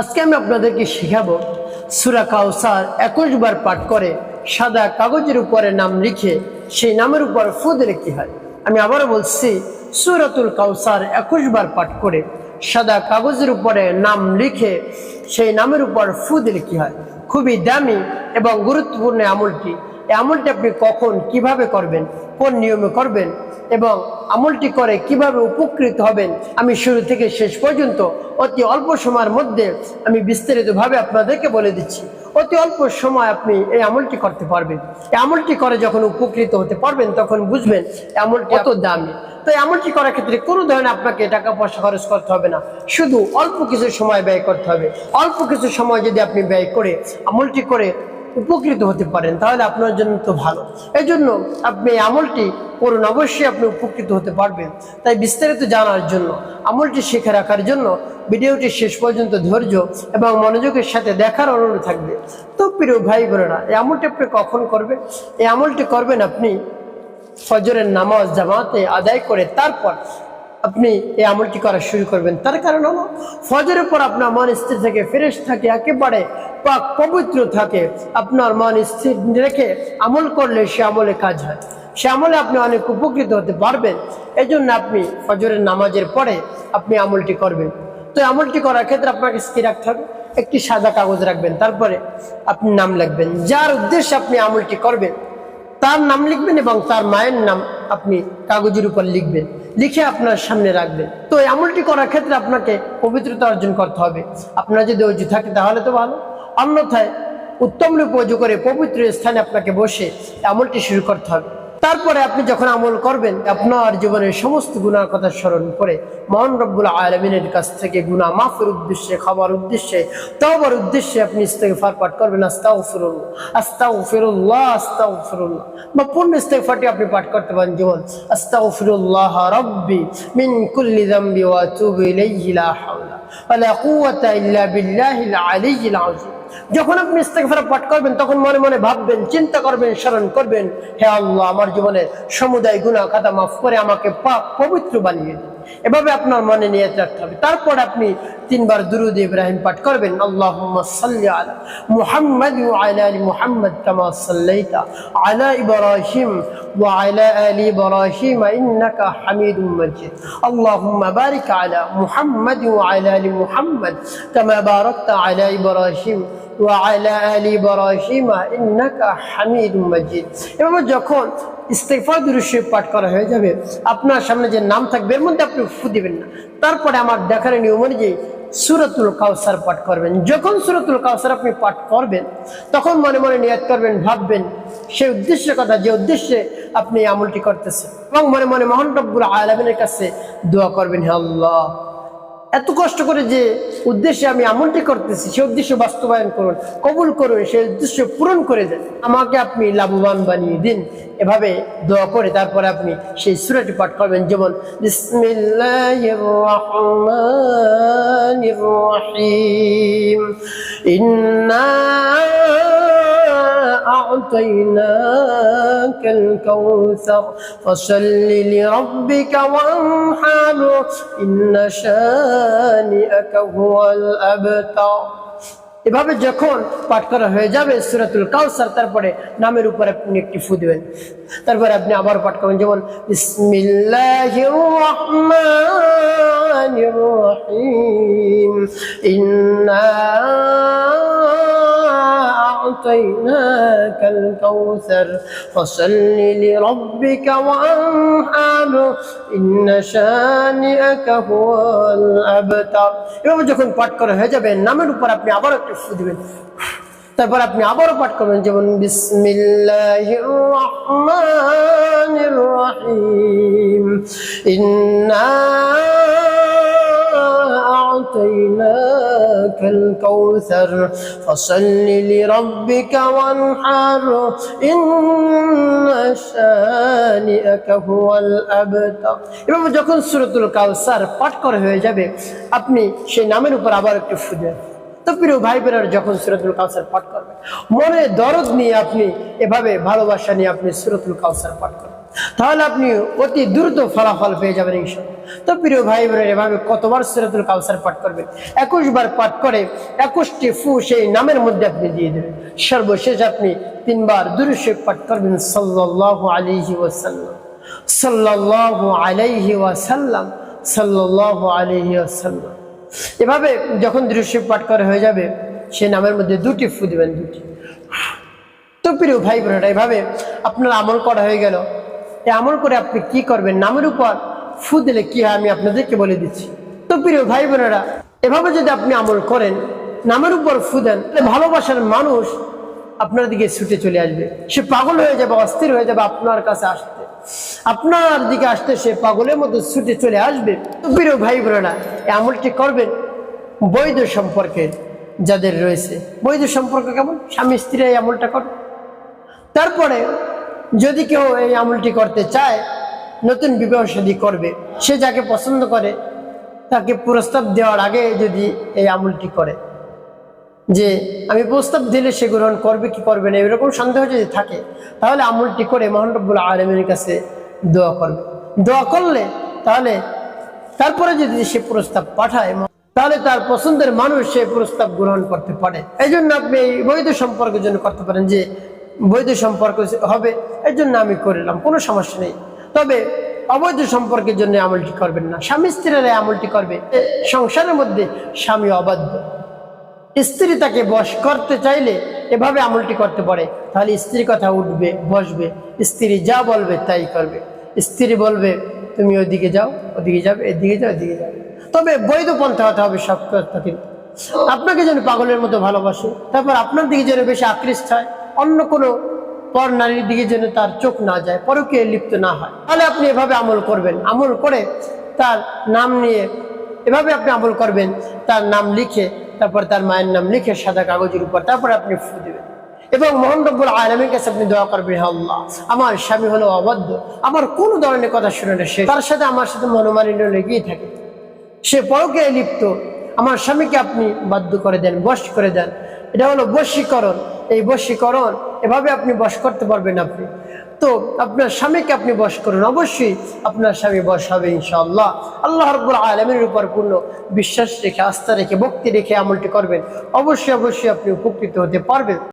আজকে আমি আপনাদেরকে শেখাবো সুরা কাউসার একুশ বার পাঠ করে সাদা কাগজের উপরে নাম লিখে সেই নামের উপর ফু দিলে কি হয়? আমি আবারও বলছি, সুরাতুল কাউসার একুশ বার পাঠ করে সাদা কাগজের উপরে নাম লিখে সেই নামের উপর ফু দিলে কি হয়? খুবই দামি এবং গুরুত্বপূর্ণ আমলটি। আমলটি আপনি কখন কীভাবে করবেন কোন নিয়মে করবেন এবং আমলটি করে কীভাবে উপকৃত হবেন আমি শুরু থেকে শেষ পর্যন্ত অতি অল্প সময়ের মধ্যে আমি বিস্তারিতভাবে আপনাদেরকে বলে দিচ্ছি। অতি অল্প সময় আপনি এই আমলটি করতে পারবেন। এই আমলটি করে যখন উপকৃত হতে পারবেন তখন বুঝবেন আমলটি এত দামি। তো এই আমলটি করার ক্ষেত্রে কোনো ধরনের আপনাকে টাকা পয়সা খরচ করতে হবে না। শুধু অল্প কিছু সময় ব্যয় করতে হবে। অল্প কিছু সময় যদি আপনি ব্যয় করে আমলটি করে উপকৃত হতে পারেন, তাহলে আপনার জন্য তো ভালো। এই জন্য আপনি আমলটি করুন, অবশ্যই আপনি উপকৃত হতে পারবেন। তাই বিস্তারিত জানার জন্য, আমলটি শিখে রাখার জন্য ভিডিওটি শেষ পর্যন্ত ধৈর্য এবং মনোযোগের সাথে দেখার অনুরোধ থাকবে। তো প্রিয় ভাই বোনেরা, এই আমলটি আপনি কখন করবেন? এই আমলটি করবেন আপনি ফজরের নামাজ জামাতে আদায় করে তারপর আপনি এই আমলটি করা শুরু করবেন। তার কারণ হলো, ফজরের পর আপনার মন স্থির থাকে ফ্রেশ থাকে, একেবারে পাক পবিত্র থাকে। আপনার মন স্থির রেখে আমল করলে সে আমলে কাজ হয়। সে আমলে আপনি অনেক উপকৃত হতে পারবেন। এই জন্য আপনি ফজরের নামাজের পরে আপনি আমলটি করবেন। তো আমলটি করার ক্ষেত্রে আপনাকে স্থির রাখতে হবে? একটি সাদা কাগজ রাখবেন, তারপরে আপনি নাম লিখবেন। যার উদ্দেশ্যে আপনি আমলটি করবেন, তার নাম লিখবেন এবং তার মায়ের নাম আপনি কাগজের উপর লিখবেন, লিখে আপনার সামনে রাখবেন। তো এই আমলটি করার ক্ষেত্রে আপনাকে পবিত্রতা অর্জন করতে হবে। আপনার যদি অজু থাকে তাহলে তো ভালো। অন্যথায় উত্তম রূপে করে পবিত্র স্থানে আপনাকে বসে এমনটি আমলটি শুরু করতে হবে। তারপরে আপনি যখন আমল করবেন, আপনার জীবনের সমস্ত গুণার কথা স্মরণ করে মহান রব্বুল আলমিনের কাছ থেকে গুণা মাফের উদ্দেশ্যে খাবার উদ্দেশ্যে তবার উদ্দেশ্যে আপনি ইস্তেগফার পাঠ করবেন আস্তাও ফিরুল্লাহ আস্তাও ফিরুল্লাহ আস্তাও ফিরুল্লাহ বা পূর্ণ ইস্তেগফারটি আপনি পাঠ করতে পারেন যেমন আস্তাও ফিরুল্লাহ রব্বি মিন কুল্লি যামবি ওয়া আতুবু ইলাইহি লা হাওলা। ওয়ালা কুওয়াতা ইল্লা বিল্লাহিল আলিয়্যিল আযীম। যখন আপনি ইস্তেগফার পাঠ করবেন, তখন মনে মনে ভাববেন, চিন্তা করবেন, স্মরণ করবেন, হে আল্লাহ, আমার জীবনের সমুদায় গুনাহ খাতা মাফ করে আমাকে পাক পবিত্র বানিয়ে এভাবে আপনার মনে নিয়ে রাখতে হবে। তারপর আপনি তিনবার দুরুদ ইব্রাহিম পাঠ করবেন, আল্লাহুম্মা সাল্লি আলা মুহাম্মাদ আলা ইব্রাহিম ওয়া মুহাম্মাদ মুহাম্মাদ কামা বারাকতা আলা ইব্রাহিম وعلى آل إبراهيم إنك حميد مجيد এভাবে যখন ইস্তেগফার দুরুশে পাঠ করা হয়ে যাবে আপনার সামনে যে নাম থাকবে এর মধ্যে আপনি ফু দিবেন না তারপরে আমার দেখার নিয়ম অনুযায়ী সুরতুল কাউসার পাঠ করবেন যখন সুরতুল কাউসার আপনি পাঠ করবেন তখন মনে মনে নিয়াত করবেন ভাববেন সেই উদ্দেশ্যের কথা যে উদ্দেশ্যে আপনি এই আমলটি করতেছেন এবং মনে মনে মহান রব্বুল আলমিনের কাছে দোয়া করবেন হে আল্লাহ এত কষ্ট করে যে উদ্দেশ্যে আমি আমলটি করতেছি, সে উদ্দেশ্য বাস্তবায়ন করুন, কবুল করুন, সে উদ্দেশ্য পূরণ করে দেন। আমাকে আপনি লাভবান বানিয়ে দিন, এভাবে দোয়া করে তারপরে আপনি সেই সুরাটি পাঠ করবেন। যেমন ইন্না أعطيناك الكوثر فصل لربك وانحر إن شانئك هو الأبتر এভাবে যখন পাঠ করা হয়ে যাবে সুরাতুল কাউসার তারপরে নামের উপর আপনি একটি ফু দিবেন তারপরে আপনি আবার পাঠ করবেন যেমন বিসমিল্লাহির রহমানির রহিম ইন্না أعطيناك الكوثر فصل لربك وانحر إن شانئك هو الأبتر এভাবে যখন পাঠ করা হয়ে যাবে নামের উপর আপনি আবার একটু ফু দিবেন তারপর আপনি আবারও পাঠ করবেন যেমন বিসমিল্লাহির রহমানির রহিম ইন্না أعطيناك الكوثر فصل لربك وانحر إن شانئك هو الأبتر এভাবে যখন সুরতুল কাউসার পাঠ করা হয়ে যাবে আপনি সেই নামের উপর আবার একটু ফুদেন তো প্রিয় ভাই বোনেরা যখন সুরতুল কাউসার পাঠ করবেন মনে দরদ নিয়ে আপনি এভাবে ভালোবাসা নিয়ে আপনি সুরতুল কাউসার পাঠ করবেন তাহলে আপনি অতি দ্রুত ফলাফল পেয়ে যাবেন ইনশাল্লাহ তো প্রিয় ভাই বোনের এভাবে কতবার সুরাতুল কাউসার পাঠ করবেন একুশ বার পাঠ করে, একুশটি ফু সেই নামের মধ্যে আপনি দিয়ে দেবেন। সর্বশেষ আপনি তিনবার দুরুশে পাঠ করবেন সাল্লাল্লাহু আলাইহি ওয়াসাল্লাম। সাল্লাল্লাহু আলাইহি ওয়াসাল্লাম, সাল্লাল্লাহু আলাইহি ওয়াসাল্লাম। এভাবে যখন দৃশ্য পাঠ করা হয়ে যাবে সে নামের মধ্যে দুটি ফু দিবেন, দুটি। তো প্রিয় ভাই বোনেরা এভাবে আপনার আমল করা হয়ে গেল। এই আমল করে আপনি কি করবেন? নামের উপর ফু দিলে কি হয় আমি আপনাদেরকে বলে দিচ্ছি। তো প্রিয় ভাই বোনেরা এভাবে যদি আপনি আমল করেন, নামের উপর ফু দেন ভালোবাসার মানুষ আপনার দিকে ছুটে চলে আসবে। সে পাগল হয়ে যাবে, অস্থির হয়ে যাবে আপনার কাছে আসতে। আপনার দিকে আসতে সে পাগলের মতো ছুটে চলে আসবে। তো প্রিয় ভাই বোনেরা এই আমলটি করবেন বৈধ সম্পর্কে যাদের রয়েছে। বৈধ সম্পর্ক কেমন? স্বামী, স্ত্রী এই আমলটা করে। তারপরে যদি কেউ এই আমলটি করতে চায় নতুন বিবাহ শাদী করবে। সে যাকে পছন্দ করে, তাকে প্রস্তাব দেওয়ার আগে যদি এই আমলটি করে। যে, আমি প্রস্তাব দিলে সে গ্রহণ করবে কি করবে না? এরকম সন্দেহ যদি থাকে, তাহলে আমলটি করে মহানরবুল আলমের কাছে দোয়া করবে। দোয়া করলে তাহলে তারপরে যদি সে প্রস্তাব পাঠায়, তাহলে তার পছন্দের মানুষ সে প্রস্তাব গ্রহণ করতে পারে। এই জন্য আপনি এই বৈধ সম্পর্কের জন্য করতে পারেন যে, বৈধ সম্পর্ক হবে এই জন্য আমি করলাম কোনো সমস্যা নেই। তবে অবৈধ সম্পর্কের জন্য আমলটি করবেন না। স্বামী স্ত্রীরা আমলটি করবে। সংসারের মধ্যে স্বামী অবাধ্য। স্ত্রী তাকে বশ করতে চাইলে এভাবে আমলটি করতে পারে। তাহলে স্ত্রীর কথা উঠবে, বসবে। স্ত্রী যা বলবে তাই করবে। স্ত্রী বলবে, তুমি ওদিকে যাও, ওদিকে যাবে, এদিকে যাও, এদিকে যাবে। তবে বৈধ পন্থা হতে হবে সব কথা আপনাকে যেন পাগলের মতো ভালোবাসে, তারপর আপনার দিকে যেন বেশি আকৃষ্ট হয়। অন্য কোনো পর নারীর দিকে যেন তার চোখ না যায় পরকে লিপ্ত না হয়। তাহলে আপনি এভাবে আমল করবেন। আমল করে তার নাম নিয়ে এভাবে আপনি আমল করবেন। তার নাম লিখে, তারপর তার মায়ের নাম লিখে সাদা কাগজের উপর তারপর আপনি ফু দেবেন। এবং মোহন রব্বুল আলমীর কাছে আপনি দোয়া করবেন আল্লাহ, আমার স্বামী হলো অবাধ্য। আমার কোন ধরনের কথা শুনে না সে, তার সাথে আমার সাথে মনোমালিন্য লেগেই থাকে। সে পরকে লিপ্ত। আমার স্বামীকে আপনি বাধ্য করে দেন, বশ করে দেন। এটা হলো বশীকরণ। এই বশীকরণ, এভাবে আপনি বশ করতে পারবেন আপনি। তো আপনার স্বামীকে আপনি বশ করুন। অবশ্যই আপনার স্বামী বস হবে ইনশাআল্লাহ। আল্লাহ রব্বুল আলমের উপর পূর্ণ বিশ্বাস রেখে, আস্থা রেখে, ভক্তি রেখে আমলটি করবেন। অবশ্যই অবশ্যই আপনি উপকৃত হতে পারবেন।